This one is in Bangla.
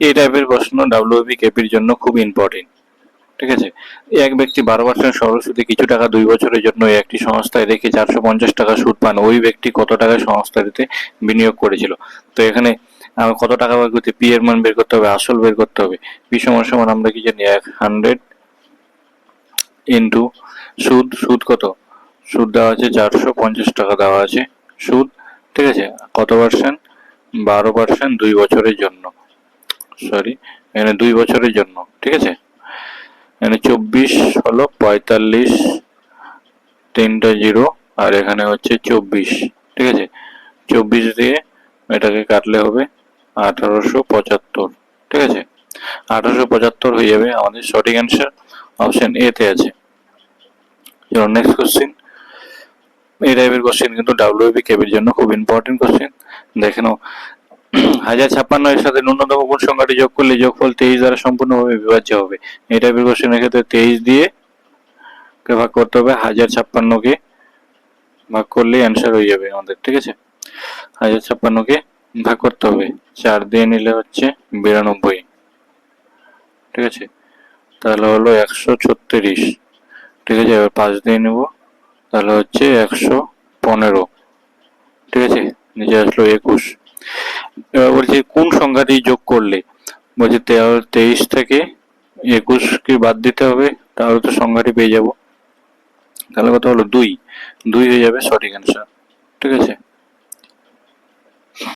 এই টাইপের প্রশ্ন ডাব্লিউবি কেপির জন্য খুব ইম্পর্টেন্ট ঠিক আছে? এক ব্যক্তি বারো পার্সেন্ট সুদে কিছু টাকা দুই বছরের জন্য একটি সংস্থায় রেখে চারশো পঞ্চাশ টাকা সুদ পান, ওই ব্যক্তি কত টাকা সংস্থাটিতে বিনিয়োগ করেছিল? তো এখানে আমার কত টাকা বের করতে পি এর মান বের করতে হবে, আসল বের করতে হবে। পি সমান সমান আমরা কি জানি? এক হান্ড্রেড ইন্টু সুদ সুদ কত? সুদ দেওয়া আছে চারশো পঞ্চাশ টাকা দেওয়া আছে সুদ, ঠিক আছে? কত পার্সেন্ট বারো পার্সেন্ট দুই বছরের জন্য। সরি, এখানে দুই বছরের জন্য, ঠিক আছে? এখানে চব্বিশ হলো পঁয়তাল্লিশ, তিনটা জিরো, আর এখানে হচ্ছে চব্বিশ, ঠিক আছে? চব্বিশ দিয়ে এটাকে কাটলে হবে আঠারোশো পঁচাত্তর, ঠিক আছে? আঠারোশো পঁচাত্তর হয়ে যাবে আমাদের সঠিক অ্যান্সার অপশন এ তে আছে। নেক্সট কোশ্চেন এই টাইপের কোশ্চেন কিন্তু ডাব্লিউবি কেবির জন্য খুব ইম্পর্টেন্ট কোশ্চেন দেখে নাও। হাজার ছাপ্পান্ন এর সাথে ন্যূনতম কোন সংখ্যাটি যোগ করলে যোগফল তেইশ দ্বারা সম্পূর্ণভাবে বিভাজ্য হবে। এই টাইপের ক্ষেত্রে তেইশ দিয়ে ভাগ করতে হবে? হাজার ছাপ্পান্নকে ভাগ করলেই অ্যান্সার হয়ে যাবে আমাদের, ঠিক আছে? হাজার ছাপ্পান্নকে ভাগ করতে হবে। চার দিয়ে নিলে হচ্ছে বিরানব্বই। ঠিক আছে? তাহলে হলো একশো ছত্রিশ। ঠিক আছে? এবার পাঁচ দিয়ে নেব। তাহলে হচ্ছে একশো পনেরো। ঠিক আছে? নিচে আসলো একুশ। বলছি, কোন সংখ্যাটি যোগ করলে? বলছে তেইশ থেকে একুশকে বাদ দিতে হবে? তাহলে তো সংখ্যাটি পেয়ে যাব। তাহলে কথা হলো দুই। দুই হয়ে যাবে সঠিক অ্যান্সার ঠিক আছে?